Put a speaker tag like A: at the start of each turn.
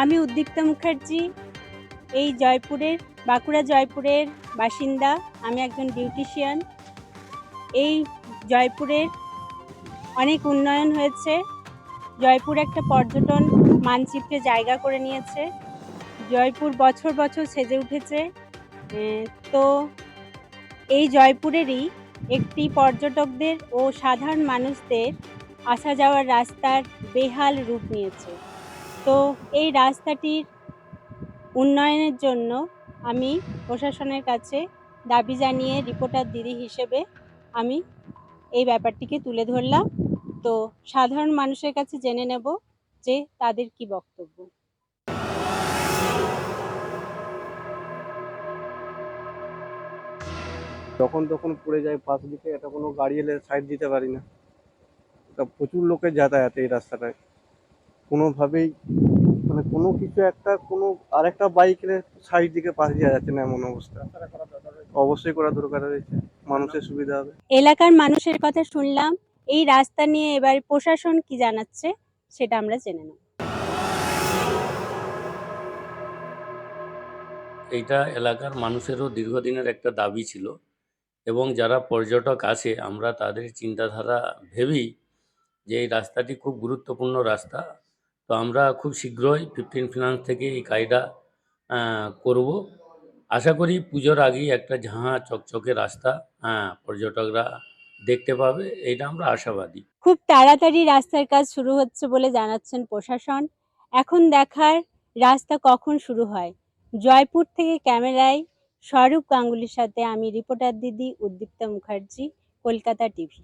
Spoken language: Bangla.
A: আমি উদ্দীপ্তা মুখার্জি, এই জয়পুরের, বাঁকুড়া জয়পুরের বাসিন্দা। আমি একজন বিউটিশিয়ান। এই জয়পুরের অনেক উন্নয়ন হয়েছে। জয়পুর একটা পর্যটন মানচিত্রে জায়গা করে নিয়েছে। জয়পুর বছর বছর সেজে উঠেছে। তো এই জয়পুরেরই একটি পর্যটকদের ও সাধারণ মানুষদের আসা যাওয়ার রাস্তার বেহাল রূপ নিয়েছে। তো এই রাস্তাটির উন্নয়নের জন্য আমি প্রশাসনের কাছে দাবি জানিয়ে রিপোর্টার দিদি হিসেবে আমি এই ব্যাপারটিকে তুলে ধরলাম। তো সাধারণ মানুষের কাছে জেনে নেব যে তাদের কি বক্তব্য।
B: যখন তখন পড়ে যায় পাশ দিকে, এটা কোনো গাড়ি এলে সাইড দিতে পারি না। প্রচুর লোকের যাতায়াত এই রাস্তাটায়। কোনোভাবেই মানে কোনো কিছু একটা কোনো আরেকটা বাইক এলে সাইড দিকে পাশ দেওয়া যাচ্ছে না এমন অবস্থা। অবশ্যই করা দরকার রয়েছে মানুষের সুবিধা হবে।
A: এলাকার মানুষের কথা শুনলাম এই রাস্তা নিয়ে এবার প্রশাসন কি জানাচ্ছে সেটা আমরা জেনে নেব।
C: এইটা এলাকার মানুষেরও দীর্ঘদিনের একটা দাবি ছিল এবং যারা পর্যটক আসে আমরা তাদের চিন্তাধারা ভেবেই যে এই রাস্তাটি খুব গুরুত্বপূর্ণ রাস্তা। তো আমরা খুব শীঘ্রই ফিফটিন ফিনান্স থেকে এই কাজটা করব। আশা করি পুজোর আগেই একটা ঝাঁ চকচকে রাস্তা হ্যাঁ পর্যটকরা দেখতে পাবে এটা আমরা আশাবাদী।
A: খুব তাড়াতাড়ি রাস্তার কাজ শুরু হচ্ছে বলে জানাচ্ছেন প্রশাসন। এখন দেখার রাস্তা কখন শুরু হয়? জয়পুর থেকে ক্যামেরায় স্বরূপ গাঙ্গুলির সাথে আমি রিপোর্টার দিদি উদ্দীপ্তা মুখার্জি, কলকাতা টিভি।